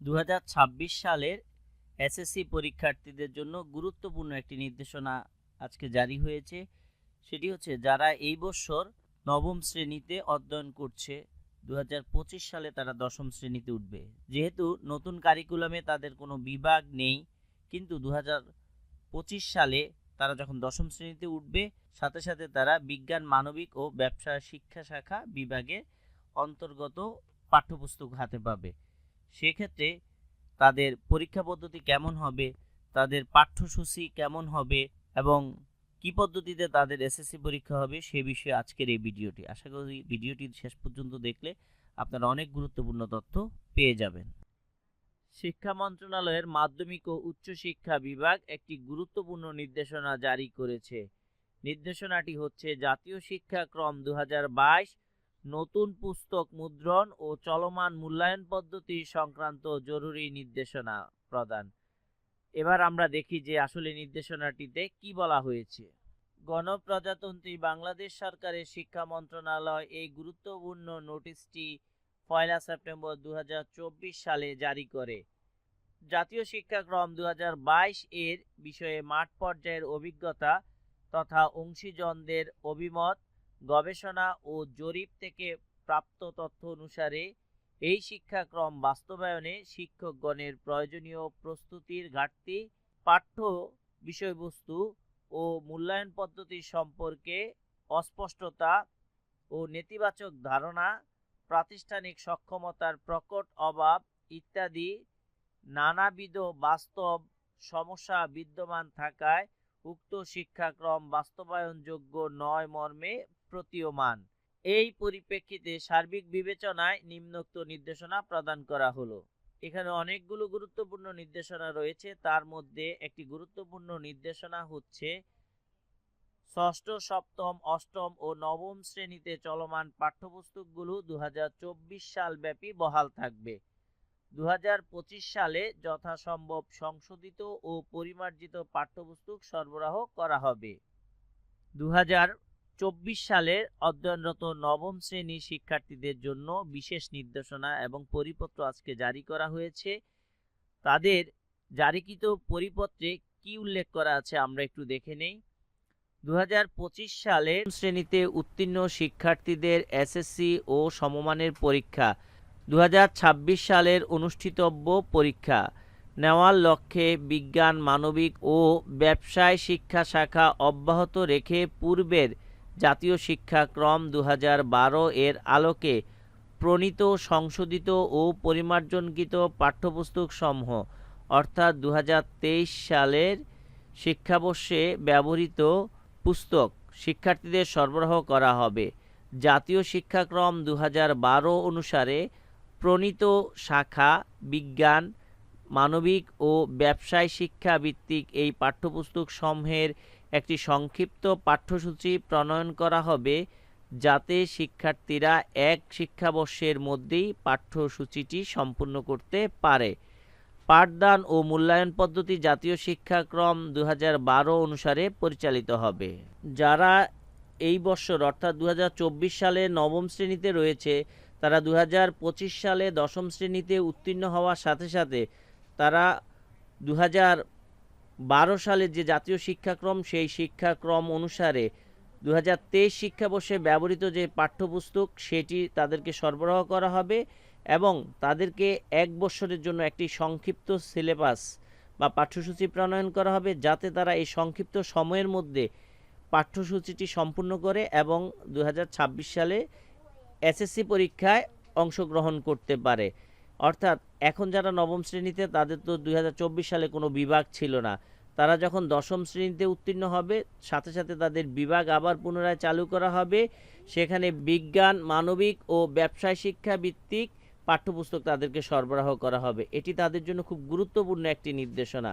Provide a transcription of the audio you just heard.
দু হাজার ছাব্বিশ সালের এসএসসি পরীক্ষার্থীদের জন্য গুরুত্বপূর্ণ একটি নির্দেশনা আজকে জারি হয়েছে। সেটি হচ্ছে, যারা এই বছর নবম শ্রেণীতে অধ্যয়ন করছে দু হাজার পঁচিশ সালে তারা দশম শ্রেণীতে উঠবে। যেহেতু নতুন কারিকুলামে তাদের কোনো বিভাগ নেই, কিন্তু দু হাজার পঁচিশ সালে তারা যখন দশম শ্রেণীতে উঠবে, সাথে সাথে তারা বিজ্ঞান, মানবিক ও ব্যবসা শিক্ষা শাখা বিভাগের অন্তর্গত পাঠ্যপুস্তক হাতে পাবে। সেক্ষেত্রে তাদের পরীক্ষা পদ্ধতি কেমন হবে, তাদের পাঠ্যসূচি কেমন হবে এবং কি পদ্ধতিতে তাদের এসএসসি পরীক্ষা হবে সে বিষয়ে আজকের এই ভিডিওটি। আশা করি ভিডিওটি শেষ পর্যন্ত দেখলে আপনারা অনেক গুরুত্বপূর্ণ তথ্য পেয়ে যাবেন। শিক্ষা মন্ত্রণালয়ের মাধ্যমিক ও উচ্চশিক্ষা বিভাগ একটি গুরুত্বপূর্ণ নির্দেশনা জারি করেছে। নির্দেশনাটি হচ্ছে জাতীয় শিক্ষাক্রম দু হাজার বাইশ নতুন পুস্তক মুদ্রণ ও চলমান মূল্যায়ন পদ্ধতি সংক্রান্ত জরুরি নির্দেশনা প্রদান। এবার আমরা দেখি যে আসলে নির্দেশনাটিতে কি বলা হয়েছে। গণপ্রজাতন্ত্রী বাংলাদেশ সরকারের শিক্ষা মন্ত্রণালয় এই গুরুত্বপূর্ণ নোটিশটি পয়লা সেপ্টেম্বর দু হাজার চব্বিশ সালে জারি করে। জাতীয় শিক্ষাক্রম দু হাজার বাইশ এর বিষয়ে মাঠ পর্যায়ের অভিজ্ঞতা তথা অংশীজনদের অভিমত গবেষণা ও জরিপ থেকে প্রাপ্ত তথ্য অনুসারে, এই শিক্ষাক্রম বাস্তবায়নে শিক্ষকগণের প্রয়োজনীয় প্রস্তুতির ঘাটতি, পাঠ্য বিষয়বস্তু ও মূল্যায়ন পদ্ধতি সম্পর্কে অস্পষ্টতা ও নেতিবাচক ধারণা, প্রাতিষ্ঠানিক সক্ষমতার প্রকট অভাব ইত্যাদি নানাবিধ বাস্তব সমস্যা বিদ্যমান থাকায় উক্ত শিক্ষাক্রম বাস্তবায়নযোগ্য নয় মর্মে প্রতীয়মান। এই পরিপ্রেক্ষিতে সার্বিক বিবেচনায় নিম্নোক্ত নির্দেশনা প্রদান করা হলো। এখানে অনেকগুলো গুরুত্বপূর্ণ নির্দেশনা রয়েছে। তার মধ্যে একটি গুরুত্বপূর্ণ নির্দেশনা হচ্ছে ষষ্ঠ, সপ্তম, অষ্টম ও নবম শ্রেণীতে চলমান পাঠ্যপুস্তকগুলো দু হাজার চব্বিশ সাল ব্যাপী বহাল থাকবে। দুহাজার পঁচিশ সালে যথাসম্ভব সংশোধিত ও পরিমার্জিত পাঠ্যপুস্তক সরবরাহ করা হবে। দু হাজার চব্বিশ সালের অধ্যয়নরত নবম শ্রেণির শিক্ষার্থীদের জন্য বিশেষ নির্দেশনা এবং পরিপত্র আজকে জারি করা হয়েছে। তাদের জারিকৃত পরিপত্রে কি উল্লেখ করা আছে আমরা একটু দেখে নেই। দু সালের শ্রেণীতে উত্তীর্ণ শিক্ষার্থীদের এসএসসি ও সমমানের পরীক্ষা। দু হাজার ছাব্বিশ সালের অনুষ্ঠিতব্য পরীক্ষা। নেওয়ার লক্ষ্যে বিজ্ঞান, মানবিক ও ব্যবসায় শিক্ষা শাখা অব্যাহত রেখে পূর্বের জাতীয় শিক্ষাক্রম দু বারো এর আলোকে প্রণীত, সংশোধিত ও পরিমার্জনকৃত পাঠ্যপুস্তক সমূহ অর্থাৎ দু হাজার তেইশ সালের শিক্ষাবর্ষে ব্যবহৃত পুস্তক শিক্ষার্থীদের সরবরাহ করা হবে। জাতীয় শিক্ষাক্রম দু হাজার বারো অনুসারে প্রণীত শাখা, বিজ্ঞান মানবিক ও ব্যবসায় শিক্ষা ভিত্তিক এই পাঠ্যপুস্তক সমূহের একটি সংক্ষিপ্ত পাঠ্যসূচি প্রণয়ন করা হবে, যাতে শিক্ষার্থীরা এক শিক্ষাবর্ষের মধ্যেই পাঠ্যসূচিটি সম্পূর্ণ করতে পারে। পাঠদান ও মূল্যায়ন পদ্ধতি জাতীয় শিক্ষাক্রম দু হাজার বারো অনুসারে পরিচালিত হবে। যারা এই বছর অর্থাৎ দু হাজার চব্বিশ সালে নবম শ্রেণীতে রয়েছে, তারা দু হাজার পঁচিশ সালে দশম শ্রেণীতে উত্তীর্ণ হওয়ার সাথে সাথে তারা দু বারো সালের যে জাতীয় শিক্ষাক্রম, সেই শিক্ষাক্রম অনুসারে দু হাজার তেইশ শিক্ষাবর্ষে ব্যবহৃত যে পাঠ্যপুস্তক, সেটি তাদেরকে সরবরাহ করা হবে এবং তাদেরকে এক বছরের জন্য একটি সংক্ষিপ্ত সিলেবাস বা পাঠ্যসূচি প্রণয়ন করা হবে যাতে তারা এই সংক্ষিপ্ত সময়ের মধ্যে পাঠ্যসূচিটি সম্পূর্ণ করে এবং দু হাজার ছাব্বিশ সালে এসএসসি পরীক্ষায় অংশগ্রহণ করতে পারে। অর্থাৎ এখন যারা নবম শ্রেণীতে, তাদের তো দু হাজার চব্বিশ সালে কোনো বিভাগ ছিল না। তারা যখন দশম শ্রেণীতে উত্তীর্ণ হবে, সাথে সাথে তাদের বিভাগ আবার পুনরায় চালু করা হবে। সেখানে বিজ্ঞান, মানবিক ও ব্যবসায় শিক্ষা ভিত্তিক পাঠ্যপুস্তক তাদেরকে সরবরাহ করা হবে। এটি তাদের জন্য খুব গুরুত্বপূর্ণ একটি নির্দেশনা।